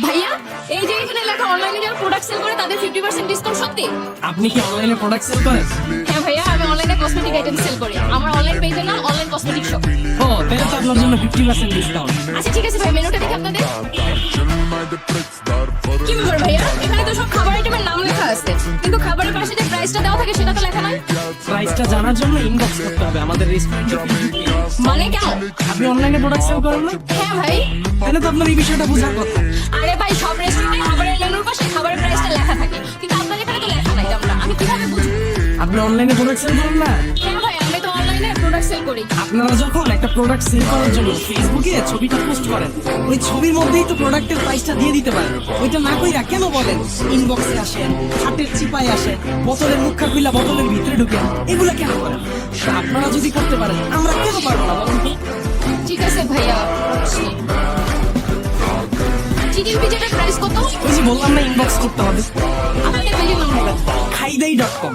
ভাইয়া এই যে এখানে লেখা অনলাইনে যারা প্রোডাক্ট সেল করে তাদের ফিফটি পার্সেন্ট ডিসকাউন্ট সত্যি? আপনি কি অনলাইনে প্রোডাক্ট সেল করেন? হ্যাঁ ভাইয়া আমি অনলাইনে কসমেটিক আইটেম সেল করি। আমার অনলাইন পেজের না অনলাইন কসমেটিক শপ ও তাহলে তো আপনার জন্য ফিফটি পার্সেন্ট ডিসকাউন্ট আচ্ছা ঠিক আছে ভাই মেনুটা দেখি আপনাদের। কি ব্যাপার ভাইয়া? এখানে তো সব খাবার প্রাইসটা দেওয়া থাকে সেটা তো লেখা নাই। প্রাইসটা জানার জন্য ইনবক্স করতে হবে আমাদের রেস্টুরেন্টে মানে কেন? আপনি অনলাইনে প্রোডাক্ট সেল করেন না? হ্যাঁ ভাই। তাহলে তো আপনার এই বিষয়টা বোঝার কথা। আরে ভাই সব রেস্টুরেন্টে খাবারের মেনুর পাশে খাবারের প্রাইসটা লেখা থাকে। কিন্তু আপনার এখানে তো লেখা নাই আমরা আমি কীভাবে বুঝব? আপনি অনলাইনে প্রোডাক্ট সেল করেন না? প্রোডাক্ট সেল করি। আপনারা যখন একটা প্রোডাক্ট সেল করার জন্য ফেসবুকে ছবিটা পোস্ট করেন ওই ছবির মধ্যেই তো প্রোডাক্টের প্রাইসটা দিয়ে দিতে পারেন। ওইটা না কইরা কেন বলেন? ইনবক্সে আসেন হাতের চিপায় আসেন বোতলের মুখা খুইলা বোতলের ভিতরে ঢুকেন। এগুলা কেন করেন? আপনারা যদি করতে পারেন আমরা কেন পারব না বলুন ঠিক আছে ভাইয়া চিকেন পিজাটার প্রাইস কত? ওই যে বললাম না ইনবক্স করতে হবে। খাইদাই ডট কম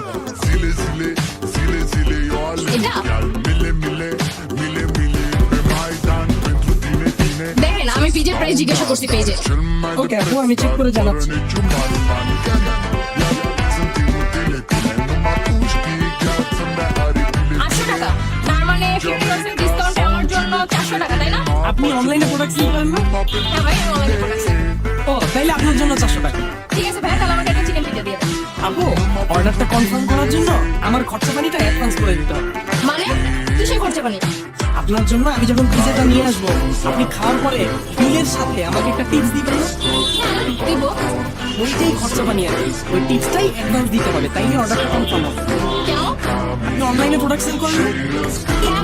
দেখেন আমি পিজের প্রাইস জিজ্ঞাসা করছি পেজে। ওকে আপু আমি চেক করে জানাচ্ছি। মানে আপনি অনলাইনে প্রোডাক্ট সেল করেন না? হ্যাঁ ভাই অনলাইনে প্রোডাক্ট ও তাইলে আপনার জন্য চারশো টাকা। ঠিক আছে ভাইয়া তাহলে আপু অর্ডারটা কনফার্ম করার জন্য আমার খরচা পানিটা অ্যাডভান্স করে দিতে হবে। মানে? কিসে খরচা পানি আপনার জন্য আমি যখন পিজাটা নিয়ে আসব আপনি খাওয়ার পরে বিলের সাথে আমাকে একটা টিপস দিবেন? দিব। ওইটাই খরচা পানি আর ওই টিপসটাই অ্যাডভান্স দিতে হবে তাইলে অর্ডারটা কনফার্ম হবে। আপনি অনলাইনে প্রোডাক্ট সেল করেন?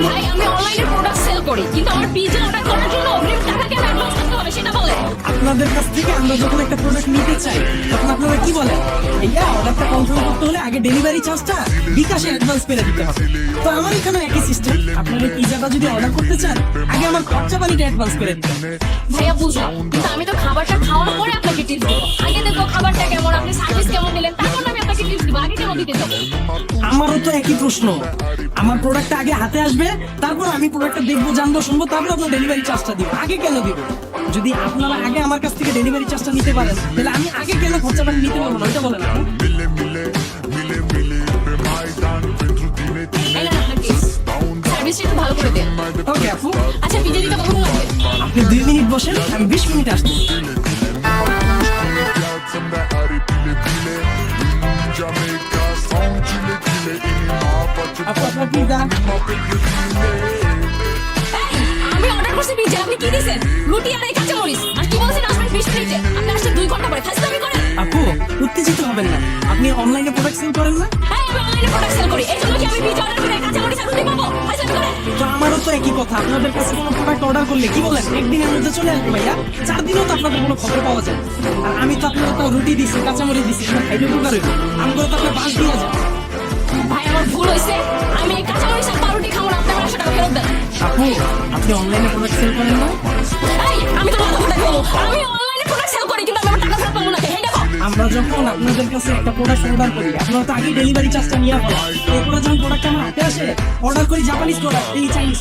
ভাই আমি অনলাইনে প্রোডাক্ট সেল করি কিন্তু আমার পিজা অর্ডার করার জন্য আপনাদের কাছ থেকে আমরা যখন একটা প্রোডাক্ট নিতে চাই, তখন আপনারা কি বলেন? ভাইয়া অর্ডারটা কনফার্ম করতে হলে আগে ডেলিভারি চার্জটা বিকাশে অ্যাডভান্স পেলে দিতে হবে। তো আমার এখানে একই সিস্টেম আপনারা পিজাটা যদি অর্ডার করতে চান, আগে আমার খরচা পানিটা অ্যাডভান্স করে দিতে হবে। ভাইয়া বুঝলাম কিন্তু আমি তো খাবারটা খাওয়ার পরে আপনাকে দেবো। আগে দেখো খাবারটা কেমন, আপনি সার্ভিস কেমন দিলেন তারপর আমি আপনাকে টিপস আমারও তো একই প্রশ্ন। আমার প্রোডাক্টটা আগে হাতে আসবে তারপর আমি প্রোডাক্টটা দেখব জানব শুনব তারপর আপনার ডেলিভারি চার্জটা দিব আগে কেন দিব যদি আপনারা আগে আমার কাছ থেকে ডেলিভারি চার্জটা নিতে পারেন তাহলে আমি আগে কেন খরচা পানি নিতে পারব না? ওইটা বলেন আচ্ছা আপনি দুই মিনিট বসেন আমি বিশ মিনিট আসছি। আপু আপনার পিজা এই, আমি অর্ডার করছি পিজা আপনি কি দিয়েছেন রুটি আর এই কাঁচা মরিচ আর কি বলছেন আসবেন বিশ মিনিটে আপনি আসছেন দুই ঘণ্টা পরে ফাজলামি করেন। আপু উত্তেজিত হবেন না। আপনি অনলাইনে প্রোডাক্ট সেল করেন না? হ্যাঁ আমি অনলাইনে প্রোডাক্ট সেল করি। এই জন্য কি আমি পিজা অর্ডার করে কাঁচা মরিচ আর রুটি পাবো? ফাজলামি করেন। তো আমারও তো একই কথা। আপনাদের কাছে কোনো প্রোডাক্ট অর্ডার করলে কি বলেন? একদিনের মধ্যে চলে আসবে ভাইয়া। চার দিনও তো আপনাদের কোনো খবর পাওয়া যায় আর আমি তো আপনাদের তাও রুটি দিছি কাঁচামরি দিছি এটা উপকার আমগুলো তো আপনার বাস দিয়ে যায়। আমার ভুল হয়েছে আমি এই কাঁচা মরিচ আর পাউরুটি খাব না আপনি আমার একশো টাকা ফেরত দেন। আপু আপনি অনলাইনে প্রোডাক্ট সেল করেন না? এই, আমি তো কথা কথা বলব আমি অনলাইনে প্রোডাক্ট সেল করি কিন্তু আমি আমার টাকা ফেরত পাবো না। দেখো। আমরা যখন আপনাদের কাছে একটা প্রোডাক্ট অর্ডার করি আপনারা তো আগে ডেলিভারি চার্জটা নিয়ে ফেলা এরপরে যখন প্রোডাক্ট আমার হাতে আসে অর্ডার করি জাপানিজ প্রোডাক্ট এই চাইনিজ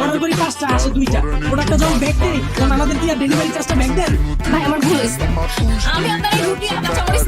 অর্ডার করি পাঁচটা আসে দুইটা। প্রোডাক্টটা যখন ব্যাগ দেই তখন আমাদের কি আর ডেলিভারি চার্জটা ব্যাগ দেন? ভাই আমার ভুল হয়েছে। আমি আপনার রুটি আর কাঁচা মরিচ